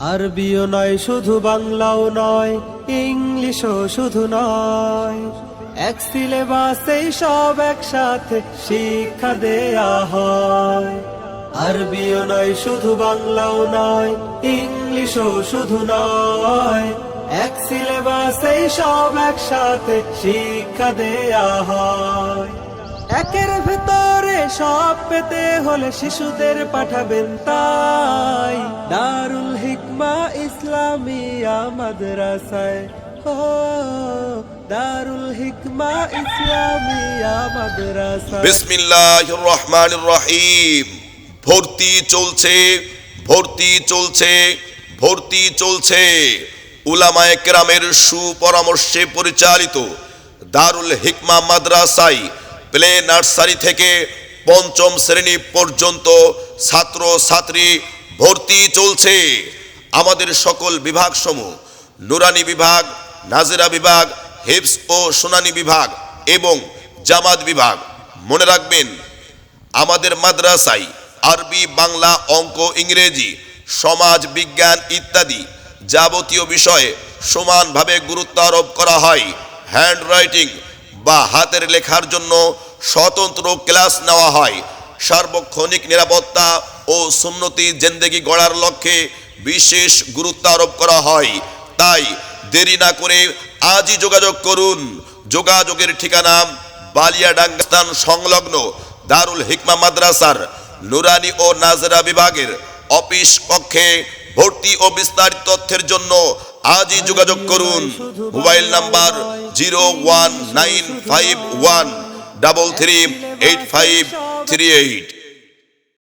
RBO নয়, শুধু বাংলাও নয়, ইংলিশও শুধু নয়। এক সিলেবাসেই সব একসাথে শিক্ষা দেয়া হয়। আরবিও নয়, শুধু বাংলাও নয়, ইংলিশও শুধু নয়। এক সিলেবাসেই সব একসাথে শিক্ষা দেয়া হয়। একের ভেতরে সব পেতে হলে শিশুদের পাঠাবেন তাই। ইসলামিয়া মাদ্রাসায়। ও, দারুল হিকমা ইসলামিয়া মাদ্রাসায়। বিসমিল্লাহ রহমান রহিম ভর্তি চলছে ভর্তি চলছে ভর্তি চলছে। উলামায়ে কেরামের সুপরামর্শে পরিচালিত দারুল হিকমা মাদ্রাসায় প্লে নার্সারি থেকে পঞ্চম শ্রেণি পর্যন্ত ছাত্র ছাত্রী ভর্তি চলছে। আমাদের সকল বিভাগসমূহ, নুরানি বিভাগ, নাজেরা বিভাগ হিপস ও সোনানি বিভাগ এবং জামাত বিভাগ। মনে রাখবেন, আমাদের মাদ্রাসায় আরবি, বাংলা, অঙ্ক, ইংরেজি, সমাজ বিজ্ঞান ইত্যাদি যাবতীয় বিষয়ে সমানভাবে গুরুত্ব আরোপ করা হয়। হ্যান্ড রাইটিং বা হাতের লেখার জন্য স্বতন্ত্র ক্লাস নেওয়া হয়। সার্বক্ষণিক নিরাপত্তা ও সুন্নতি জেন্দেগি গড়ার লক্ষ্যে বিশেষ গুরুত্ব আরোপ করা হয়। তাই দেরি না করে আজই যোগাযোগ করুন। যোগাযোগের ঠিকানা বালিয়াডাঙ্গা স্থান সংলগ্ন দারুল হিকমা মাদ্রাসার নুরানি ও নাজরা বিভাগের অফিস কক্ষে ভর্তি ও বিস্তারিত তথ্যের জন্য আজই যোগাযোগ করুন। Mobile number zero one nine five one double three eight five three eight.